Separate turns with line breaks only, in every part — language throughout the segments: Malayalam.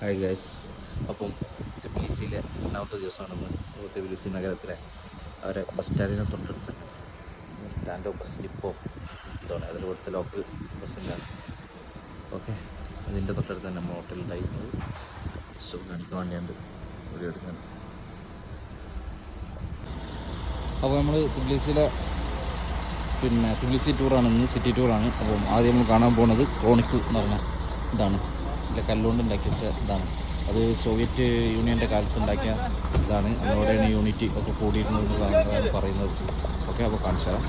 ഹായ് ഗൈസ് അപ്പം തെബിലിസിയിലെ രണ്ടാമത്തെ ദിവസമാണെന്ന് തെബിലിസി നഗരത്തിലെ അവരെ ബസ് സ്റ്റാൻഡിനെ തൊട്ടടുത്ത്. സ്റ്റാൻഡോ ബസ് ഡിപ്പോ എന്താണ് അതിൽ ഇവിടുത്തെ ലോക്കൽ ബസ്സിന്റെ ഓക്കെ അതിന്റെ തൊട്ടടുത്ത് തന്നെ നമ്മൾ ഹോട്ടലുണ്ടായിരുന്നത് ജസ്റ്റ് ഒന്ന് കാണിക്കാൻ വേണ്ടിയുണ്ട് വീഡിയോ എടുക്കുന്നത് അപ്പോൾ നമ്മൾ തിബിലിസിയിലെ പിന്നെ തിബിലിസി ടൂറാണ് ഇന്ന് സിറ്റി ടൂറാണ് അപ്പം ആദ്യം നമ്മൾ കാണാൻ പോകുന്നത് ക്രോണിക്കിൾ എന്ന് പറഞ്ഞ ഇതാണ്. ഇല്ല കല്ലുകൊണ്ട് ഉണ്ടാക്കി വെച്ച ഇതാണ്. അത് സോവിയറ്റ് യൂണിയന്റെ കാലത്ത് ഉണ്ടാക്കിയ ഇതാണ് അതിനോടെയാണ് യൂണിറ്റി ഒക്കെ കൂടിയിരുന്നത് എന്നാണ് പറയുന്നത്. ഓക്കെ അപ്പോൾ കാണിച്ചു തരാം.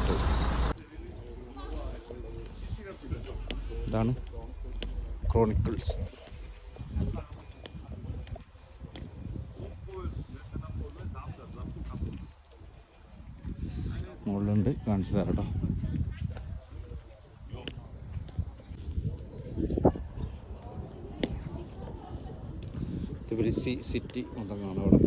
ഇതാണ് ക്രോണിക്കിൾസ്. മുകളിലുണ്ട്. കാണിച്ചു തരാം കേട്ടോ. തിബിലിസി സിറ്റി ഉണ്ടെന്നാണ് അവിടെ.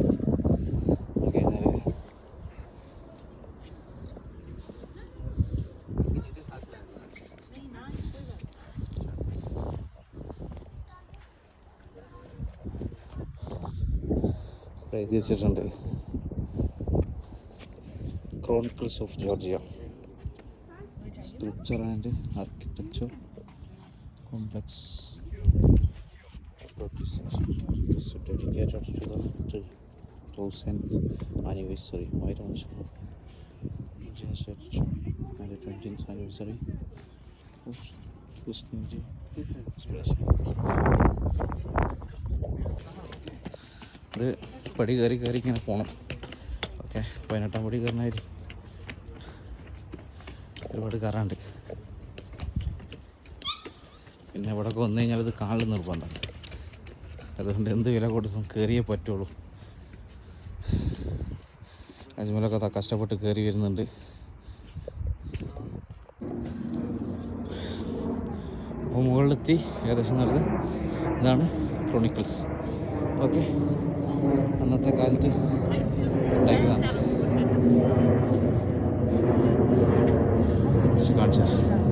എഴുതിച്ചിട്ടുണ്ട് chronicles of Georgia scripture and architecture complex is dedicated to the 2000th anniversary Why don't you just at the 20th anniversary of Krishnaji celebration. ഒരു പടി കയറി കയറി ഇങ്ങനെ പോകണം ഓക്കെ പതിനെട്ടാം പടി കയറണമാതിരി ഒരുപാട് കയറാണ്ട് പിന്നെ ഇവിടെ വന്നു കഴിഞ്ഞാൽ ഇത് കാണൽ നിർബന്ധമാണ് അതുകൊണ്ട് എന്ത് വില കൊടുത്തും കയറിയേ പറ്റുള്ളൂ. അജ്മലൊക്കെ കഷ്ടപ്പെട്ട് കയറി വരുന്നുണ്ട്. അപ്പോൾ മുകളിലെത്തി ഏകദേശം നടന്ന് ഇതാണ് ക്രോണിക്കിൾസ് ഓക്കെ അന്നത്തെ കാലത്ത് ഉണ്ടാക്കിയതാണ്. കാണിച്ചു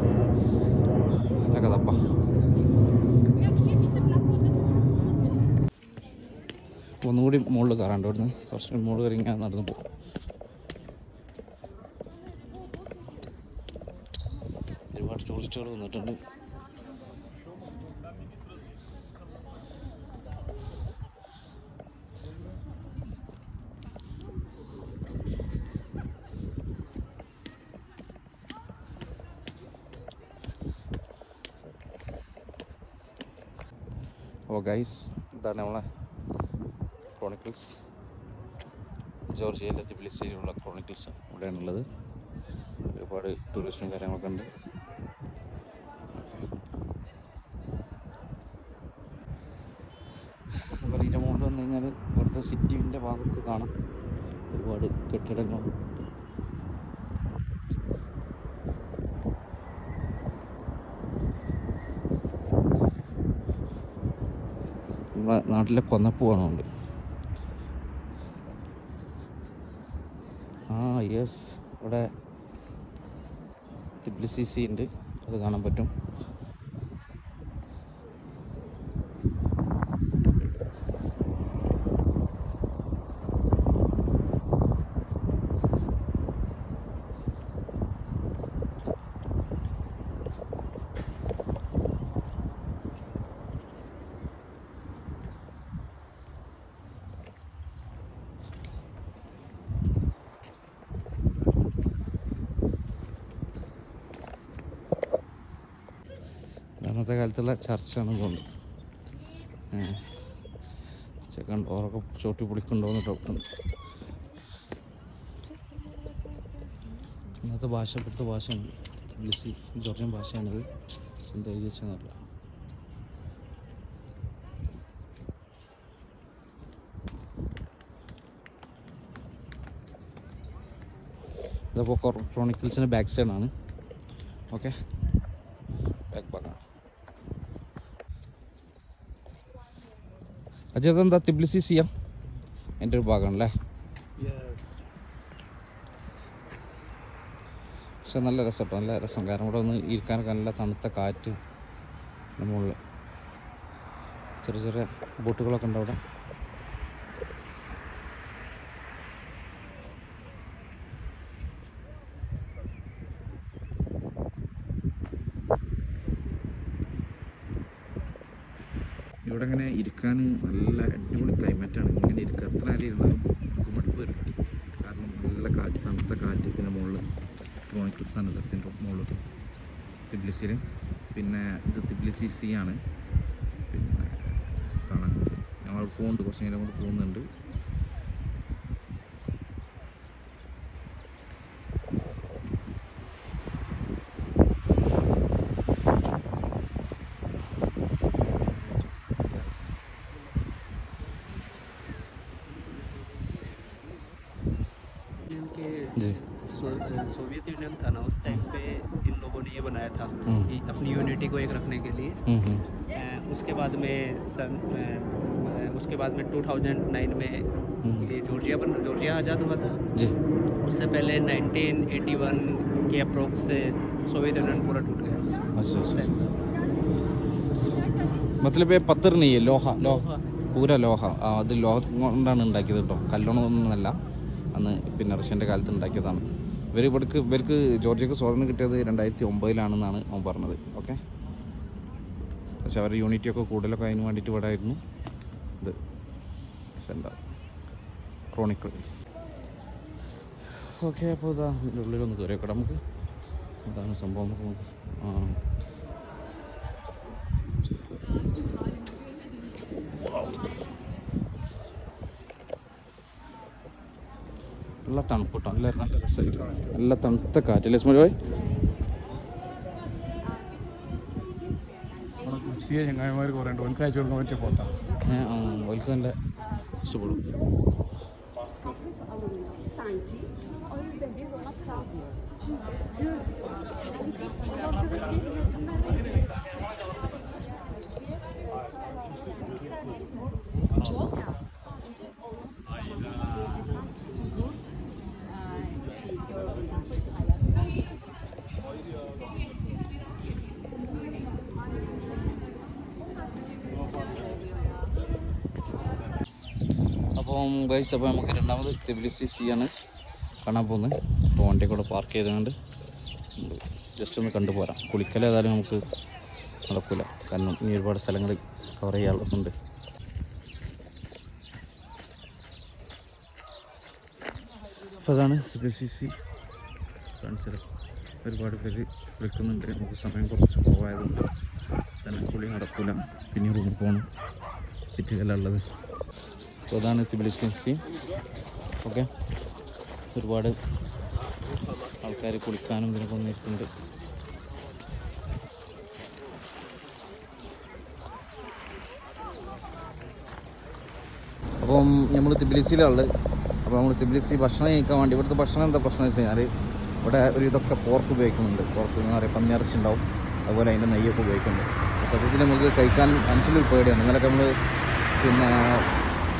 ഒന്നുകൂടി മുകളിൽ കയറാണ്ട് ഇവിടുന്ന് കുറച്ച് മുകളിൽ കയറി ഇങ്ങനെ നടന്നു പോകും. ഒരുപാട് ടൂറിസ്റ്റുകൾ വന്നിട്ടുണ്ട്. അപ്പോൾ ഗൈസ് ഇതാണ് നമ്മളെ ക്രോണിക്കിൾസ് ജോർജിയയിലെ തിബിലിസിയിലുള്ള ക്രോണിക്കിൾസ് ഇവിടെയാണുള്ളത്. ഒരുപാട് ടൂറിസ്റ്റും കാര്യങ്ങളൊക്കെ ഉണ്ട്. അപ്പോൾ മുകളിൽ വന്നു കഴിഞ്ഞാൽ ഇവിടുത്തെ സിറ്റിന്റെ ഭാഗമൊക്കെ കാണാം. ഒരുപാട് കെട്ടിടങ്ങളും. നമ്മുടെ നാട്ടിലെ കൊന്നപ്പൂ കാണുന്നുണ്ട് ആ യെസ് ഇവിടെ തിബ്ലിസിസി ഉണ്ട്. അത് കാണാൻ പറ്റും അന്നത്തെ കാലത്തുള്ള ചർച്ചാണ് തോന്നുന്നത്. ചെക്കൻ ഡോറൊക്കെ ചോട്ടി പൊളിക്കുണ്ടോയെന്ന് ഡൗട്ടുണ്ട് ഇന്നത്തെ ഭാഷ ഇപ്പോഴത്തെ ഭാഷയാണ് ബ്ലിസി ജോർജിയൻ ഭാഷയാണിത്. എന്താ എഴുതി വെച്ചെന്നറിയില്ല ഇതിപ്പോൾ ക്രോണിക്കിൾസിന്റെ ബാക്ക് സൈഡാണ് ഓക്കെ ബാക്ക് ഭാഗമാണ് അജയ് എന്താ തിബ്ലിസി സിയാം എന്റെ ഒരു ഭാഗമാണല്ലേ പക്ഷെ നല്ല രസം കേട്ടോ നല്ല രസം. കാരണം ഇവിടെ ഒന്ന് ഇരിക്കാനൊക്കെ നല്ല തണുത്ത കാറ്റ് മുകളിൽ. ചെറിയ ചെറിയ ബോട്ടുകളൊക്കെ ഉണ്ട് അവിടെ. ഇവിടെ ഇങ്ങനെ ഇരിക്കാൻ നല്ല അടിപൊളി ക്ലൈമറ്റാണ് ഇങ്ങനെ ഇരിക്കുക എത്ര നേരം ഇരുന്നാലും നമുക്ക് മടുപ്പ് വരും. കാരണം നല്ല കാറ്റ് തണുത്ത കാറ്റ് പിന്നെ മുകളിൽ ക്രോണിക്കിൾസ് ആണ് സത്യന്റെ മുകളിൽ തിബ്ലിസിയിൽ പിന്നെ ഇത് തിബ്ലിസി സി ആണ്. പിന്നെ കാണാൻ ഞങ്ങൾ പോകുന്നുണ്ട് കുറച്ച് നേരം കൊണ്ട് പോകുന്നുണ്ട്.
सोवियत यूनियन था ना उस टाइम पे इन लोगों ने ये बनाया था
हम्म।
कि अपनी यूनिटी को एक रखने के लिए
हम्म, हम्म,
अ, उसके बाद में सन अ, उसके बाद में 2009 में
हम्म।
ये जॉर्जिया बन जॉर्जिया आज़ाद हुआ था
जी
उससे पहले 1981 के अप्रोक्स से सोवियत यूनियन पूरा टूट गया
अच्छा
उस
अच्छा
टाइम
മത്തലബ് പത്തർ നെയ്യ് ലോഹ ലോഹ പൂര ലോഹ ആ, അത് ലോഹം കൊണ്ടാണ് ഉണ്ടാക്കിയത് കേട്ടോ കല്ലോണമൊന്നുമല്ല അന്ന് പിന്നെ റഷ്യൻ്റെ കാലത്ത് ഉണ്ടാക്കിയതാണ് ഇവർ ഇവിടേക്ക് ഇവർക്ക് ജോർജിയക്ക് സ്വാതന്ത്ര്യം കിട്ടിയത് രണ്ടായിരത്തി ഒമ്പതിലാണെന്നാണ് അവൻ പറഞ്ഞത്. ഓക്കെ പക്ഷെ അവരുടെ യൂണിറ്റിയൊക്കെ കൂടുതലൊക്കെ അതിന് വേണ്ടിയിട്ട് ഇവിടെ ആയിരുന്നു. ഇത് സെന്റർ ക്രോണിക്കിൾസ് ഓക്കെ അപ്പോൾ ഇതാ ഉള്ളിലൊന്ന് കയറിയൊക്കെ നമുക്ക്. ഇതാണ് സംഭവം. നമുക്ക് നല്ല തണുപ്പ് കേട്ടോ. നല്ല നല്ല രസമായിട്ട് നല്ല തണുത്ത കാറ്റ്. ലക്ഷ്മി ഭായ്
നമ്മുടെ കൃഷിയെ ചങ്ങായിമാർ കുറേ ഉണ്ട് ഓൽക്ക് അയച്ചു കൊടുക്കാൻ പറ്റിയ പോത്താണ്
ഓൽക്ക് നല്ല ഇഷ്ടപ്പെടും.
Sanki.
അപ്പം ഗൈസ് അപ്പോൾ നമുക്ക് രണ്ടാമത് തിബിലിസി സി ആണ് കാണാൻ പോകുന്നത്. അപ്പോൾ വണ്ടി കൂടെ പാർക്ക് ചെയ്തുകൊണ്ട് ജസ്റ്റ് ഒന്ന് കണ്ടു പോരാം. കുളിക്കൽ ഏതായാലും നമുക്ക് നടക്കില്ല കാരണം ഇനി ഒരുപാട് സ്ഥലങ്ങൾ കവർ ചെയ്യാനുള്ളതുണ്ട്. അപ്പോൾ അതാണ് തിബിലിസി സി ഫ്രണ്ട്സിൽ ഒരുപാട് പേര് വിളിക്കുന്നുണ്ട്. നമുക്ക് സമയം കുറച്ച് കുറവായതുകൊണ്ട് തന്നെ കുളി നടക്കില്ല പിന്നെ റൂമിൽ പോകണം സിറ്റിയിലുള്ളത് അപ്പോൾ അതാണ് തിബിലിസി ഓക്കെ. ഒരുപാട് ആൾക്കാർ കുളിക്കാനും ഇതിനൊക്കെ വന്നിട്ടുണ്ട്. അപ്പം നമ്മൾ തിബിലിസിയിലുള്ളത് അപ്പോൾ നമ്മൾ തിബിലിസി ഭക്ഷണം കഴിക്കാൻ വേണ്ടി ഇവിടുത്തെ ഭക്ഷണം എന്താ പ്രശ്നം വെച്ച് കഴിഞ്ഞാൽ ഇവിടെ ഒരു ഇതൊക്കെ പോർക്ക് ഉപയോഗിക്കുന്നുണ്ട്. പോർക്ക് എന്ന് പറയുക പന്നിയിറച്ചി ഉണ്ടാവും. അതുപോലെ അതിന്റെ നെയ്യൊക്കെ ഉപയോഗിക്കുന്നുണ്ട്. സത്യത്തിൽ നമുക്ക് കഴിക്കാൻ മനസ്സിലൊരു പേടിയാണ്. ഇന്നലൊക്കെ നമ്മൾ പിന്നെ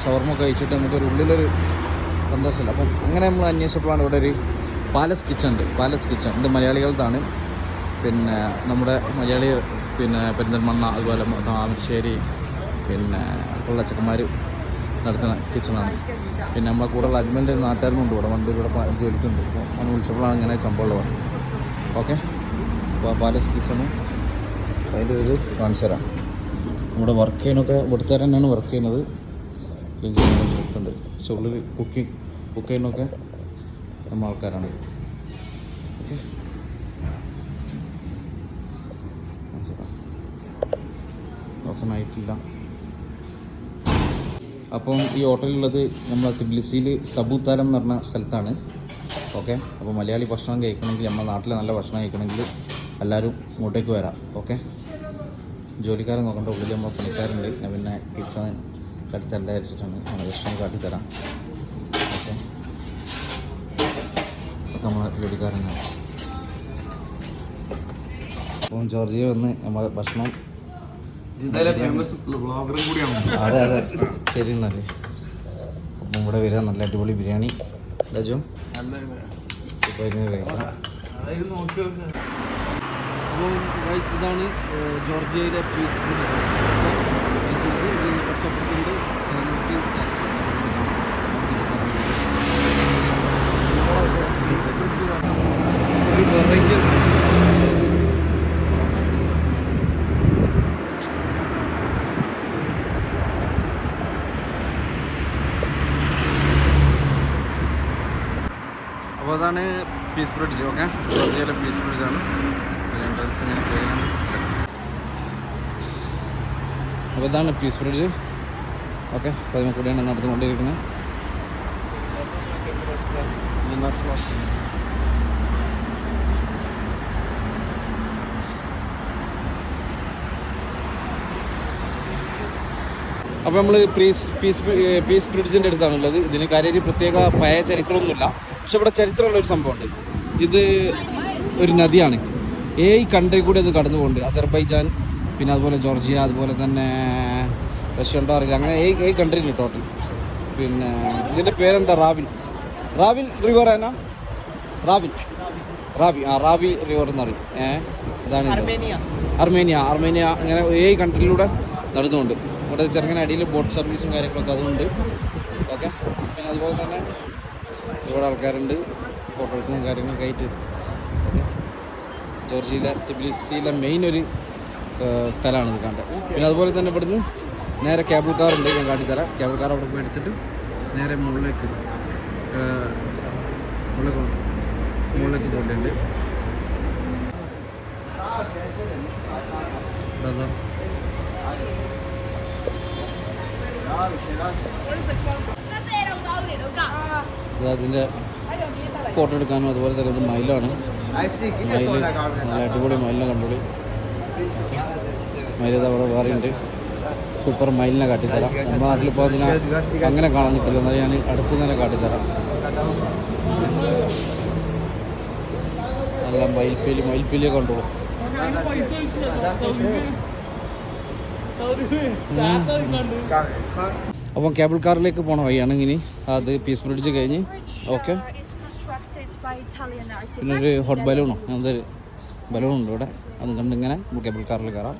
ഷവർമ കഴിച്ചിട്ട് നമുക്കൊരു ഉള്ളിലൊരു സന്തോഷമില്ല. അപ്പം അങ്ങനെ നമ്മൾ അന്വേഷിച്ചപ്പോഴാണ് ഇവിടെ ഒരു പാലസ് കിച്ചൺ ഉണ്ട്. Palace kitchen. ഇത് മലയാളികളുടെതാണ് പിന്നെ നമ്മുടെ മലയാളി പിന്നെ പെരിന്തൽമണ്ണ അതുപോലെ താമരശ്ശേരി പിന്നെ ഉള്ള ചെക്കന്മാർ നടത്തുന്ന കിച്ചണാണ്. പിന്നെ നമ്മളെ കൂടെയുള്ള അജ്മന്റെ നാട്ടുകാരനുണ്ട് ഇവിടെ. വണ്ടി ഇവിടെ ജോലിക്കുണ്ട്. അപ്പോൾ അവനെ വിളിച്ചപ്പോഴാണ് ഇങ്ങനെ സംഭവമുള്ളത് ഓക്കെ. അപ്പോൾ പാലസ് കിച്ചണും അതിന്റെ ഒരു കാണിച്ചു തരാം നമ്മുടെ വർക്ക് ചെയ്യണൊക്കെ ഇവിടുത്തെ തന്നെയാണ് വർക്ക് ചെയ്യുന്നത്. ക്ലീൻ ചെയ്യുന്നുണ്ട് പക്ഷെ ഉള്ളിൽ കുക്കിംഗ് കുക്ക് ചെയ്യുന്നൊക്കെ നമ്മൾ ആൾക്കാരാണ്. ഓക്കെ ഓപ്പൺ ആയിട്ടില്ല. അപ്പം ഈ ഹോട്ടലുള്ളത് നമ്മളെ തിബ്ലിസിയിൽ സബൂത്താരം എന്ന് പറഞ്ഞ സ്ഥലത്താണ്. ഓക്കെ അപ്പോൾ മലയാളി ഭക്ഷണം കഴിക്കണമെങ്കിൽ നമ്മുടെ നാട്ടിലെ നല്ല ഭക്ഷണം കഴിക്കണമെങ്കിൽ എല്ലാവരും ഇങ്ങോട്ടേക്ക് വരാം. ഓക്കെ ജോലിക്കാരൻ നോക്കേണ്ട ഉള്ളിൽ നമ്മൾ പണിക്കാരുണ്ട്. പിന്നെ കിച്ചൺ അടുത്തല്ല വെച്ചിട്ടാണ് നമ്മൾ ഭക്ഷണം കാട്ടിത്തരാം. ഓക്കെ. നമ്മൾ ജോലിക്കാരനാണ് അപ്പം ജോർജിയ വന്ന് നമ്മൾ ഭക്ഷണം അതെ അതെ. ശരി എന്നാൽ. അപ്പം ഇവിടെ വരിക. നല്ല അടിപൊളി ബിരിയാണി. ലജു? സൂപ്പർ കഴിക്കാം ഇതാണ് ജോർജിയയിലെ പീസ് ബ്രിഡ്ജ് അതാണ് പീസ് ബ്രിഡ്ജ് ഓക്കെ? ജോർജിയയിലെ പീസ് ബ്രിഡ്ജാണ് എൻട്രൻസ് ഇങ്ങനെ കയറിയാണ് അപ്പോൾ ഇതാണ് പീസ് ബ്രിഡ്ജ് ഓക്കെ അപ്പോൾ അതിനെ കൂടെയാണ് നടന്നുകൊണ്ടിരിക്കുന്നത്. അപ്പോൾ നമ്മൾ പീസ് പീസ് പീസ് ബ്രിഡ്ജിന്റെ അടുത്താണുള്ളത്. ഇതിന് കാര്യം പ്രത്യേക പഴയ ചരിത്രമൊന്നുമില്ല. പക്ഷെ ഇവിടെ ചരിത്രമുള്ള ഒരു സംഭവമുണ്ട്. ഇത് ഒരു നദിയാണ്. ഏഴ് കൺട്രി കൂടി അത് കടന്നു പോകുന്നുണ്ട് അസർബൈജാൻ പിന്നെ അതുപോലെ ജോർജിയ അതുപോലെ തന്നെ റഷ്യ ഉണ്ടാവുക അങ്ങനെ ഏഴ് ഏഴ് കൺട്രി ടോട്ടൽ പിന്നെ ഇതിന്റെ പേരെന്താ? റാവിൽ റാവിൽ റിവർ എന്നാ? റാവിൽ റാവി ആ റാവി റിവർ എന്ന് പറയും. ഏഹ് അതാണ് അർമേനിയ. Armenia Armenia. അങ്ങനെ ഏഴ് കൺട്രിയിലൂടെ നടന്നുകൊണ്ട്. ഇവിടെ ചെറുങ്ങനെ അടിയിൽ ബോട്ട് സർവീസും കാര്യങ്ങളൊക്കെ അതുണ്ട്. ഓക്കെ. പിന്നെ അതുപോലെ തന്നെ ഒരുപാട് ആൾക്കാരുണ്ട്. ഫോട്ടോ എടുക്കുന്ന കാര്യങ്ങളൊക്കെ ആയിട്ട്. ജോർജിയിലെ ടിബിലിസിയിലെ മെയിൻ ഒരു സ്ഥലമാണ് ഇത് കണ്ടത് പിന്നെ അതുപോലെ തന്നെ ഇവിടുന്ന് നേരെ കേബിൾ കാർ ഉണ്ട്. ഞാൻ കാട്ടിത്തരാം കേബിൾ കാർ അവിടെ പോയി എടുത്തിട്ട് നേരെ മുകളിലേക്ക് മുകളിലേക്ക് മുകളിലേക്ക് പോയിട്ടുണ്ട് ഇത്. അതിന്റെ ഫോട്ടോ എടുക്കാനും അതുപോലെ തന്നെ ഇത് മയിലാണ്. മയിൽ നല്ല അടിപൊളി മയിലിനെ കണ്ടോളി. മയിൽ ഇത് അവിടെ വേറെയുണ്ട്. സൂപ്പർ മയിലിനെ കാട്ടിത്തരാം. നമ്മുടെ നാട്ടിലിപ്പോൾ അതിനെ അങ്ങനെ കാണാൻ കിട്ടില്ല എന്നാൽ ഞാൻ അടുത്ത് തന്നെ കാട്ടിത്തരാം. നല്ല മയിൽപ്പേലി മയിൽപ്പീലിയെ കണ്ടോളൂ. അപ്പം കേബിൾ കാറിലേക്ക് പോണ വഴിയാണ് ഇനി. അത് പീസ് ബ്രിഡ്ജ് കഴിഞ്ഞ്. Okay
is constructed by Italian
പിന്നെ ഒരു ഹോട്ട് ബലൂണോ അങ്ങനത്തെ ബലൂൺ ഉണ്ട് ഇവിടെ. അതും കണ്ടിങ്ങനെ കേബിൾ കാറിൽ കയറാം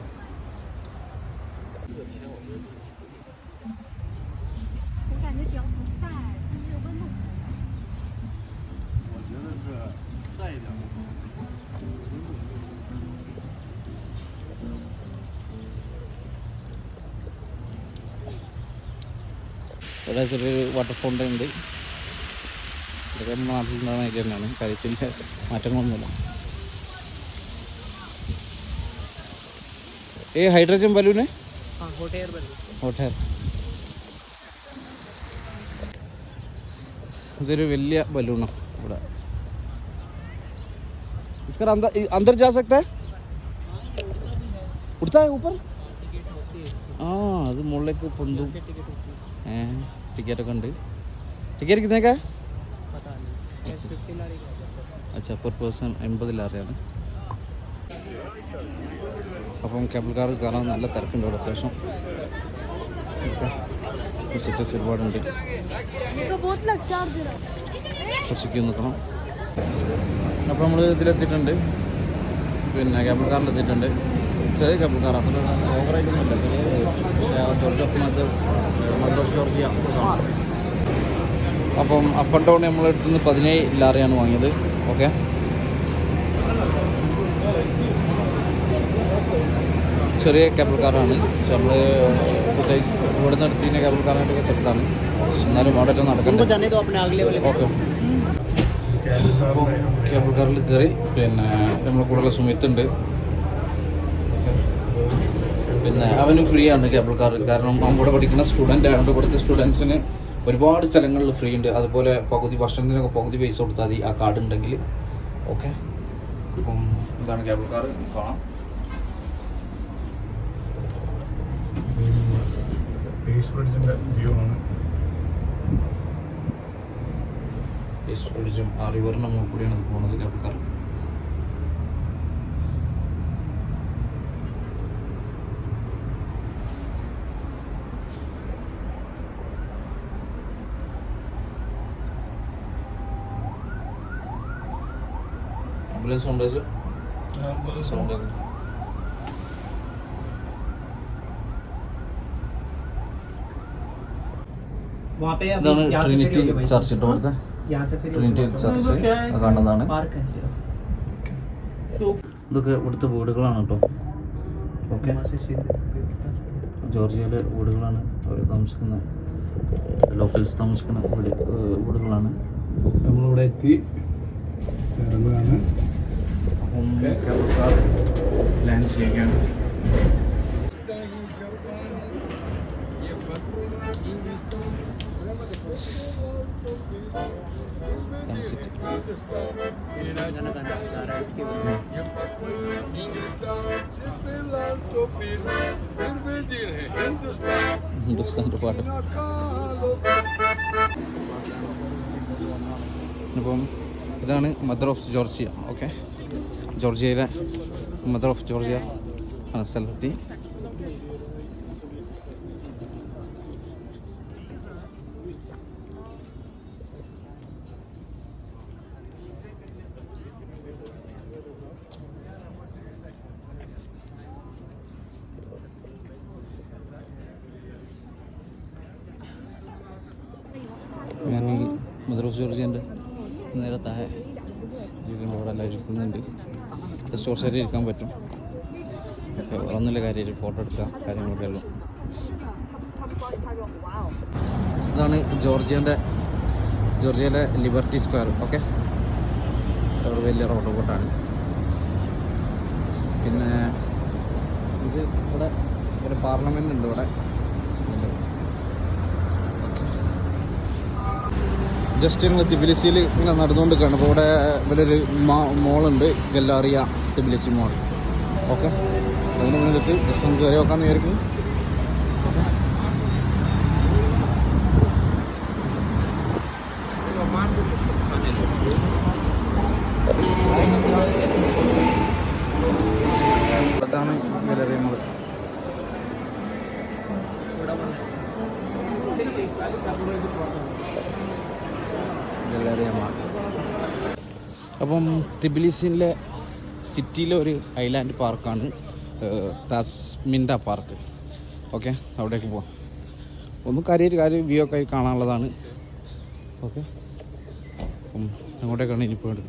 ഇവിടെ ചെറിയൊരു വാട്ടർ ഫൗണ്ടൻ ഉണ്ട് ഇതൊക്കെ നമ്മുടെ നാട്ടിലുണ്ടാകുന്ന ഐഡിയ തന്നെയാണ് കാര്യത്തിൽ മാറ്റങ്ങളൊന്നുമില്ല ഏ ഹൈഡ്രജൻ ബലൂണ്
हाँ हॉट एयर बलून
ഹോട്ടൽ ഇതൊരു വലിയ ബലൂണാണ് ഇവിടെ इसका अंदर अंदर जा सकता है उड़ता है ऊपर ആ അത് മുകളിലേക്ക് പൊന്തും
टिकट टिकट कितने का
अच्छा पर പേഴ്സൺ എൺപതിലേറെയാണ് അപ്പം കേബിൾ കാറിൽ കയറാൻ നല്ല തിരക്കുണ്ട് ഇവിടെ അത്യാവശ്യം. വിസിറ്റേഴ്സ് ഒരുപാടുണ്ട്. കുറച്ച് നിൽക്കണം. അപ്പോൾ നമ്മൾ ഇതിലെത്തിയിട്ടുണ്ട്. പിന്നെ കേബിൾ കാറിലെത്തിയിട്ടുണ്ട് ചെറിയ കപ്പക്കാർ അത്ര ഓവറായിട്ടൊന്നുമില്ല George of mother mother of Georgia. അപ്പം അപ്പ് ആൻഡ് ഡൗൺ നമ്മളെടുത്ത് നിന്ന് പതിനേഴ് ലാറിയാണ് വാങ്ങിയത്. ഓക്കെ? ചെറിയ കേബിൾ കാറാണ് പക്ഷേ നമ്മൾ പ്രത്യേകിച്ച് ഇവിടെ നിന്ന് എടുത്തിരുന്ന കേബിൾ കാറിനായിട്ടൊക്കെ ചെറുതാണ് പക്ഷെ എന്നാലും അവിടെ
ഒക്കെ നടക്കുന്നത്
ഓക്കെ. കേബിൾ കാറിൽ കയറി. പിന്നെ നമ്മൾ കൂടുതൽ സുമിത്തുണ്ട് പിന്നെ അവന് ഫ്രീ ആണ് കേബിൾ കാർ കാരണം അവൻ കൂടെ പഠിക്കുന്ന സ്റ്റുഡന്റ് ആയതുകൊണ്ട് ഇവിടുത്തെ സ്റ്റുഡൻസിന് ഒരുപാട് സ്ഥലങ്ങളിൽ ഫ്രീ ഉണ്ട്. അതുപോലെ പകുതി ഭക്ഷണത്തിനൊക്കെ പകുതി പൈസ കൊടുത്താൽ മതി ആ കാർഡ് ഉണ്ടെങ്കിൽ. ഓക്കെ അപ്പം ഇതാണ് കേബിൾ കാർ കാണാം ും.
വ്യൂ ആണ്.
ഈ ബ്രിഡ്ജും ആ മുകളിൽ കൂടിയാണ് പോകുന്നത് കേബിൾ കാർ ആംബുലൻസ്
കൊണ്ടുവരും ആംബുലൻസ്. കൊണ്ടുവരും
ഇതൊക്കെ ഇവിടുത്തെ വീടുകളാണ് കേട്ടോ. ഓക്കെ. ജോർജിയയിലെ വീടുകളാണ് അവർ താമസിക്കുന്ന. ലോക്കൽസ് താമസിക്കുന്ന വീടുകളാണ്.
നമ്മളിവിടെ എത്തി. ഇറങ്ങുകയാണ്.
അപ്പം കേരളക്കാർ ലാൻഡ് ചെയ്യുകയാണ്. ഹിന്ദുസ്ഥാന്റെ പാട്ട് ഇപ്പം ഇതാണ് മദർ ഓഫ് ജോർജിയ ഓക്കെ ജോർജിയയിലെ മദർ ഓഫ് ജോർജിയ ആണ് സ്ഥലത്തെത്തി ഞാൻ ഈ മദർ ഓഫ് ജോർജിയന്റെ നേരെ താഴെ ഇരിക്കുന്നുണ്ട് അവിടെ എല്ലാം ഇരിക്കുന്നുണ്ട് ജസ്റ്റ് നേരം ഇരിക്കാൻ പറ്റും. ഓക്കെ ഒന്നില്ല കാര്യം. ഫോട്ടോ എടുക്കുക കാര്യങ്ങളൊക്കെ ഉള്ളു. ഇതാണ് ജോർജിയന്റെ ജോർജിയയിലെ ലിബർട്ടി സ്ക്വയർ ഓക്കെ. വലിയ റോഡ് ബോട്ടാണ് പിന്നെ ഇത് ഇവിടെ ഒരു പാർലമെന്റ് ഉണ്ട് ഇവിടെ ഓക്കെ ജസ്റ്റ് ഞങ്ങൾ തിബിലിസിയിൽ ഇങ്ങനെ നടന്നുകൊണ്ട് കാണും അപ്പോൾ ഇവിടെ ഇവരൊരു മോളുണ്ട്. Galleria Tbilisi mall. ഓക്കെ. അതിന് മുന്നിലേക്ക് ജസ്റ്റ് ഒന്ന് കയറി നോക്കാമെന്ന് വിചാരിക്കും അതാണ് ഗലറിയ മോൾ ഗലറിയ മോൾ അപ്പം തിബിലിസിലെ സിറ്റിയിലെ ഒരു ഐലാൻഡ് പാർക്കാണ് താസ്മിൻഡ പാർക്ക്. ഓക്കെ അവിടേക്ക് പോവാം. ഒന്ന് കാര്യമായിട്ട് കാര്യം വ്യൂ ഒക്കെ കാണാനുള്ളതാണ്. ഓക്കെ. അപ്പം അങ്ങോട്ടേക്കാണ് ഇനി പോയിട്ട്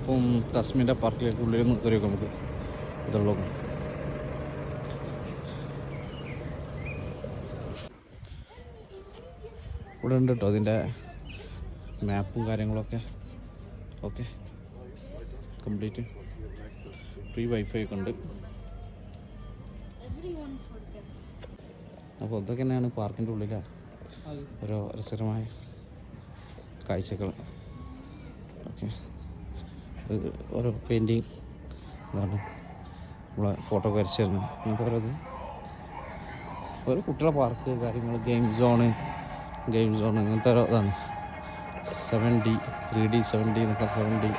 അപ്പം തസ്മിന്റെ പാർക്കിലേക്ക് ഉള്ളിൽ കയറിയൊക്കെ കയറി നമുക്ക് ഇതുള്ളൂ. ഇവിടെ ഉണ്ട് കേട്ടോ അതിന്റെ മാപ്പും കാര്യങ്ങളൊക്കെ. ഓക്കെ. കംപ്ലീറ്റ്. ഫ്രീ വൈഫൈ ഒക്കെ ഉണ്ട്. അപ്പോൾ ഇതൊക്കെ തന്നെയാണ് പാർക്കിന്റെ ഉള്ളിലെ ഓരോ രസകരമായ കാഴ്ചകൾ. ഓക്കെ. ഓരോ പെയിന്റിങ് എന്താണ് നമ്മളെ ഫോട്ടോ വരച്ചു തരുന്നത്. എന്താ ഓരോ കുട്ടികളുടെ പാർക്ക് കാര്യങ്ങൾ ഗെയിം സോണ് ഗെയിം സോൺ അങ്ങനത്തെ ഓരോ ഇതാണ്. Seven D three D seven D എന്നൊക്കെ സെവൻ ഡി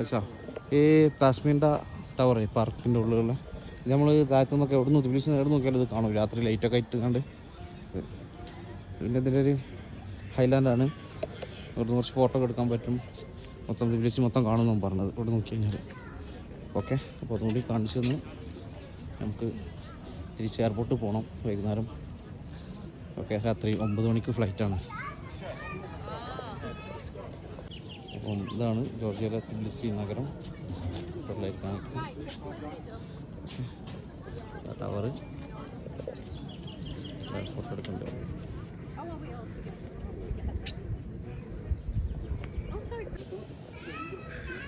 അച്ഛാ ഈ താസ്മീന്റെ ടവർ പാർക്കിന്റെ ഉള്ളിലുള്ള. നമ്മൾ താഴത്തു നിന്നൊക്കെ എവിടെ നിന്ന് തിരിച്ച് എവിടെ നോക്കിയാലും ഇത് കാണും. രാത്രി ലൈറ്റൊക്കെ ഇട്ട് കണ്ട്. പിന്നെ ഇതിന്റെ ഒരു ഹൈലാൻഡാണ് ഇവിടുന്ന് കുറച്ച് ഫോട്ടോ ഒക്കെ എടുക്കാൻ പറ്റും. മൊത്തം വിളിച്ച് മൊത്തം കാണുമെന്നാണ് പറഞ്ഞത്. ഇവിടെ നോക്കി കഴിഞ്ഞാൽ ഓക്കെ അപ്പോൾ അതുകൂടി കാണിച്ചു തന്ന്. നമുക്ക് തിരിച്ച് എയർപോർട്ടിൽ പോകണം വൈകുന്നേരം ഓക്കെ രാത്രി ഒമ്പത് മണിക്ക് ഫ്ലൈറ്റാണ് അപ്പം ഇതാണ് ജോർജിയയിലെ തിബിലിസി നഗരം ടവറ് ഫോട്ടോ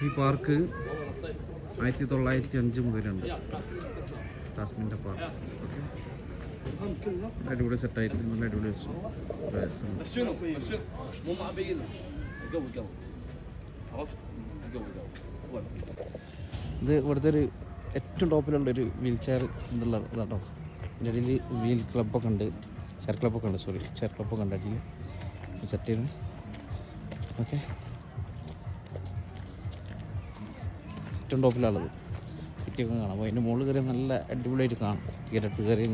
ഈ പാർക്ക് ആയിരത്തി തൊള്ളായിരത്തി അഞ്ച് മുതലുണ്ട് ടാസ്മിന്റെ പാട്ട് ഓക്കെ അടിപൊളി സെറ്റായിട്ട് നല്ല അടിപൊളി വെച്ചു ഇത് ഇവിടുത്തെ ഒരു ഏറ്റവും ടോപ്പിലുള്ള ഒരു വീൽ ചെയർ എന്തുള്ള ഇതാട്ടോ. ഇതിന്റെ ഇടയിൽ വീൽ ക്ലബ്ബൊക്കെ ഉണ്ട്. ചെയർ ക്ലബ്ബൊക്കെ ഉണ്ട് സോറി ചെയർ ക്ലബ്ബൊക്കെ ഉണ്ട് അടിയിൽ. സെറ്റ് ചെയ്യുന്നത് ഓക്കെ ഏറ്റവും ടോപ്പിലുള്ളത് സിറ്റിയൊക്കെ കാണാം. അപ്പോൾ അതിന്റെ മുകളിൽ കയറി നല്ല അടിപൊളിയായിട്ട് കാണാം. ടിക്കറ്റ് കയറി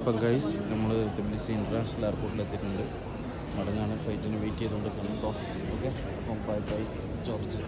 അപ്പം ഗൈസ് നമ്മൾ തിബിലിസി ഇന്റർനാഷണൽ എയർപോർട്ടിൽ എത്തിയിട്ടുണ്ട്. മടങ്ങാണ്. ഫ്ലൈറ്റിന് വെയിറ്റ് ചെയ്തുകൊണ്ട് കേട്ടോ ഓക്കെ അപ്പം ബൈ ബൈ ജോർജ്.